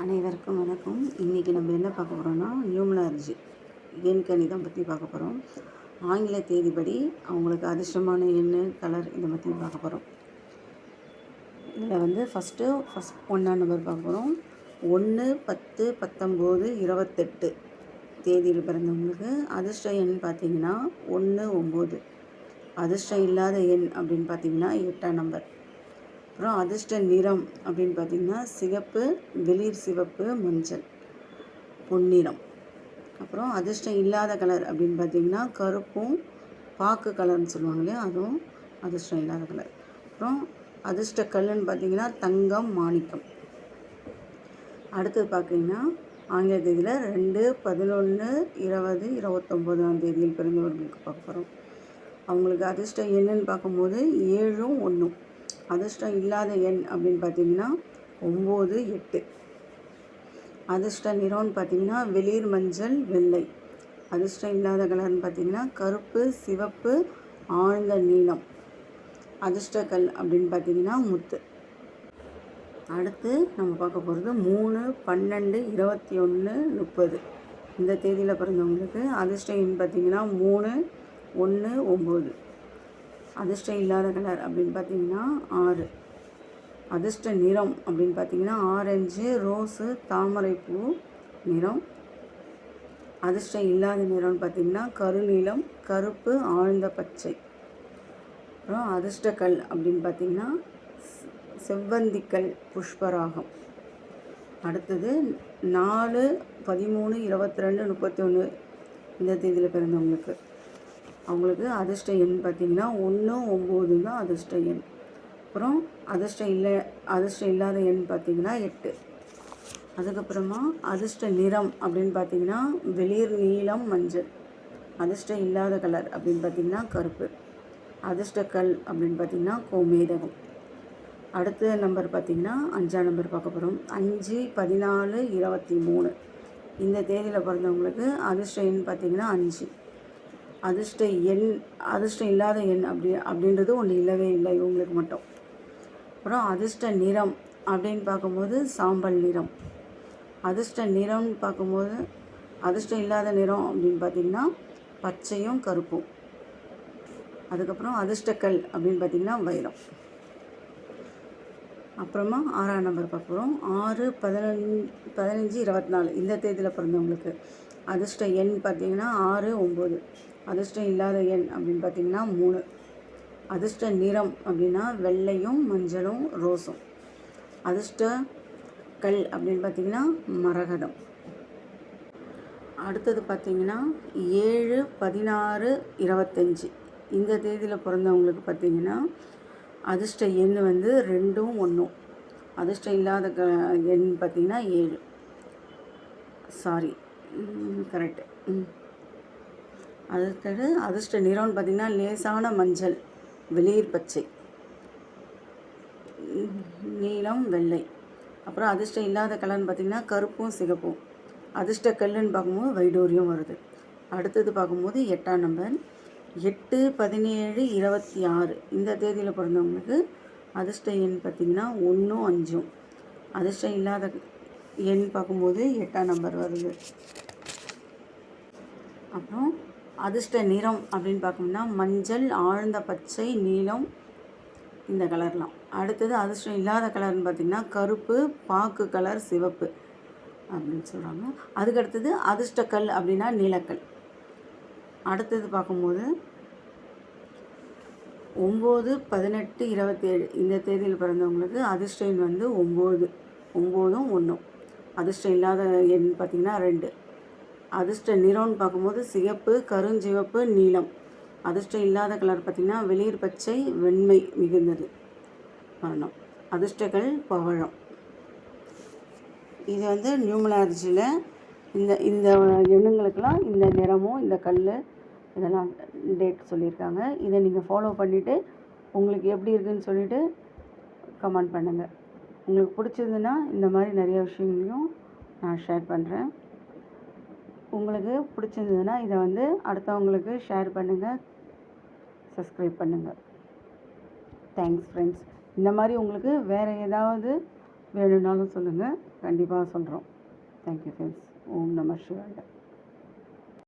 அனைவருக்கும் வணக்கம். இன்றைக்கி நம்ம என்ன பார்க்க போகிறோம்னா நியூமலாஜி எண் கணிதம் பற்றி பார்க்க போகிறோம் ஆங்கில தேதிப்படி அவங்களுக்கு அதிர்ஷ்டமான எண் கலர் இதை பற்றி பார்க்க போகிறோம் இதில் வந்து ஃபஸ்ட்டு ஃபஸ்ட் ஒன்றாம் நம்பர் பார்க்க போகிறோம் ஒன்று பத்து பத்தொம்போது இருபத்தெட்டு தேதியில் பிறந்தவங்களுக்கு அதிர்ஷ்ட எண் பார்த்தீங்கன்னா ஒன்று ஒம்பது அதிர்ஷ்டம் இல்லாத எண் அப்படின்னு பார்த்தீங்கன்னா எட்டாம் நம்பர் அப்புறம் அதிர்ஷ்ட நிறம் அப்படின்னு பார்த்தீங்கன்னா சிகப்பு வெளிர் சிவப்பு மஞ்சள் பொன்னிறம். அப்புறம் அதிர்ஷ்டம் இல்லாத கலர் அப்படின்னு பார்த்திங்கன்னா கருப்பும் பாக்கு கலர்னு சொல்லுவாங்க இல்லையா? அதுவும் அதிர்ஷ்டம் இல்லாத கலர். அப்புறம் அதிர்ஷ்ட கல்லுன்னு பார்த்தீங்கன்னா தங்கம் மாணிக்கம். அடுத்தது பார்த்திங்கன்னா ஆங்கில தேதியில் ரெண்டு பதினொன்று இருபது இருபத்தொம்போதாம் தேதியில் பிறந்தவர்களுக்கு பார்க்க போகிறோம் அவங்களுக்கு அதிர்ஷ்டம் என்னன்னு பார்க்கும்போது ஏழும் ஒன்றும் அதிர்ஷ்டம் இல்லாத எண் அப்படின்னு பார்த்தீங்கன்னா ஒம்பது எட்டு. அதிர்ஷ்ட நிறம்னு பார்த்தீங்கன்னா வெளிர் மஞ்சள் வெள்ளை. அதிர்ஷ்டம் இல்லாத கலர்னு பார்த்தீங்கன்னா கருப்பு சிவப்பு ஆழ்ந்த நீலம். அதிர்ஷ்ட கல் அப்படின்னு பார்த்தீங்கன்னா முத்து. அடுத்து நம்ம பார்க்க போகிறது மூணு பன்னெண்டு இருபத்தி ஒன்று முப்பது. இந்த தேதியில் பிறந்தவங்களுக்கு அதிர்ஷ்ட எண் பார்த்தீங்கன்னா மூணு ஒன்று ஒம்பது. அதிர்ஷ்டம் இல்லாத கலர் அப்படின்னு பார்த்தீங்கன்னா ஆறு. அதிர்ஷ்ட நிறம் அப்படின்னு பார்த்தீங்கன்னா ஆரஞ்சு ரோஸு தாமரைப்பூ நிறம். அதிர்ஷ்டம் இல்லாத நிறம்னு பார்த்தீங்கன்னா கருநீலம் கருப்பு ஆழ்ந்த பச்சை. அப்புறம் அதிர்ஷ்டக்கல் அப்படின்னு பார்த்தீங்கன்னா செவ்வந்திக்கல் புஷ்பராகம். அடுத்தது நாலு பதிமூணு இருபத்தி ரெண்டு முப்பத்தி ஒன்று. இந்த தேதியில் பிறந்தவங்களுக்கு. அவங்களுக்கு அதிர்ஷ்ட எண் பார்த்திங்கன்னா ஒன்று ஒம்பது தான் அதிர்ஷ்ட எண். அப்புறம் அதிர்ஷ்டம் இல்லை அதிர்ஷ்டம் இல்லாத எண் பார்த்திங்கன்னா எட்டு. அதுக்கப்புறமா அதிர்ஷ்ட நிறம் அப்படின்னு பார்த்தீங்கன்னா வெளிர் நீலம் மஞ்சள். அதிர்ஷ்டம் இல்லாத கலர் அப்படின்னு பார்த்தீங்கன்னா கருப்பு. அதிர்ஷ்ட கல் அப்படின்னு பார்த்தீங்கன்னா கோமேதகம். அடுத்த நம்பர் பார்த்திங்கன்னா அஞ்சாம் நம்பர் பார்க்க போகிறோம் அஞ்சு பதினாலு இருபத்தி மூணு. இந்த தேதியில் பிறந்தவங்களுக்கு அதிர்ஷ்ட எண் பார்த்திங்கன்னா அஞ்சு. அதிர்ஷ்ட எண் அதிர்ஷ்டம் இல்லாத எண் அப்படி அப்படின்றது ஒன்று இல்லவே இல்லை இவங்களுக்கு மட்டும். அப்புறம் அதிர்ஷ்ட நிறம் அப்படின்னு பார்க்கும்போது சாம்பல் நிறம். அதிர்ஷ்ட நிறம்னு பார்க்கும்போது அதிர்ஷ்டம் இல்லாத நிறம் அப்படின்னு பார்த்திங்கன்னா பச்சையும் கருப்பும். அதுக்கப்புறம் அதிர்ஷ்டக்கல் அப்படின்னு பார்த்திங்கன்னா வைரம். அப்புறமா ஆறாம் நம்பர் பார்க்குறோம். ஆறு பதினஞ்சு பதினஞ்சு இருபத்தி நாலு. இந்த தேதியில் பிறந்தவங்களுக்கு அதிர்ஷ்ட எண் பார்த்திங்கன்னா ஆறு ஒம்பது அதிர்ஷ்டம் இல்லாத எண் அப்படின்னு பார்த்தீங்கன்னா மூணு. அதிர்ஷ்ட நிறம் அப்படின்னா வெள்ளையும் மஞ்சளும் ரோஸும். அதிர்ஷ்ட கல் அப்படின்னு பார்த்தீங்கன்னா மரகதம். அடுத்தது பார்த்திங்கன்னா ஏழு பதினாறு இருபத்தஞ்சி. இந்த தேதியில் பிறந்தவங்களுக்கு பார்த்திங்கன்னா அதிர்ஷ்ட எண் வந்து ரெண்டும் ஒன்றும் அதிர்ஷ்டம் இல்லாத க எண் பார்த்திங்கன்னா ஏழு. சாரி கரெக்டு ம். அடுத்தது அதிர்ஷ்ட நிறம்னு பார்த்திங்கன்னா லேசான மஞ்சள் வெளிர் பச்சை. நீலம் வெள்ளை. அப்புறம் அதிர்ஷ்டம் இல்லாத கலர்னு பார்த்திங்கன்னா கருப்பும் சிகப்பும். அதிர்ஷ்ட கல்லுன்னு பார்க்கும்போது வைடூரியம் வருது. அடுத்தது பார்க்கும்போது எட்டாம் நம்பர். எட்டு பதினேழு இருபத்தி ஆறு. இந்த தேதியில் பிறந்தவங்களுக்கு அதிர்ஷ்ட எண் பார்த்திங்கன்னா ஒன்றும் அஞ்சும். அதிர்ஷ்டம் இல்லாத எண் பார்க்கும்போது எட்டாம் நம்பர் வருது. அப்புறம் அதிர்ஷ்ட நிறம் அப்படின்னு பார்க்கணும்னா மஞ்சள் ஆழ்ந்த பச்சை நீலம் இந்த கலர்லாம். அடுத்தது அதிர்ஷ்டம் இல்லாத கலர்னு பார்த்திங்கன்னா கருப்பு பாக்கு கலர் சிவப்பு அப்படின்னு சொல்கிறாங்க அதுக்கடுத்தது அதிர்ஷ்டக்கல் அப்படின்னா நீலக்கல். அடுத்தது பார்க்கும்போது ஒம்பது பதினெட்டு இருபத்தேழு. இந்த தேதியில் பிறந்தவங்களுக்கு அதிர்ஷ்டம் வந்து ஒம்பது. ஒம்போதும் ஒன்றும். அதிர்ஷ்டம் இல்லாத எண் பார்த்திங்கன்னா ரெண்டு. அதிர்ஷ்ட நிறம்னு பார்க்கும்போது சிகப்பு கருஞ்சிவப்பு நீலம். அதிர்ஷ்டம் இல்லாத கலர் பார்த்திங்கன்னா வெளிர் பச்சை வெண்மை மிகுந்தது. வரணும் அதிர்ஷ்டங்கள் பவழம். இது வந்து நியூமலாஜியில் இந்த இந்த எண்ணுங்களுக்கெல்லாம் இந்த நிறமும் இந்த கல் இதெல்லாம் டேட் சொல்லியிருக்காங்க. இதை நீங்கள் ஃபாலோ பண்ணிவிட்டு உங்களுக்கு எப்படி இருக்குதுன்னு சொல்லிவிட்டு கமெண்ட் பண்ணுங்கள் உங்களுக்கு பிடிச்சிருந்துன்னா இந்த மாதிரி நிறைய விஷயங்களையும் நான் ஷேர் பண்ணுறேன் உங்களுக்கு பிடிச்சிருந்ததுன்னா இதை வந்து அடுத்தவங்களுக்கு ஷேர் பண்ணுங்கள் சப்ஸ்கிரைப் பண்ணுங்கள் தேங்க்ஸ் ஃப்ரெண்ட்ஸ் இந்த மாதிரி உங்களுக்கு வேறு ஏதாவது வேணும்னாலும் சொல்லுங்கள் கண்டிப்பாக சொல்கிறோம் தேங்க்யூ ஃப்ரெண்ட்ஸ் ஓம் நம சிவாய.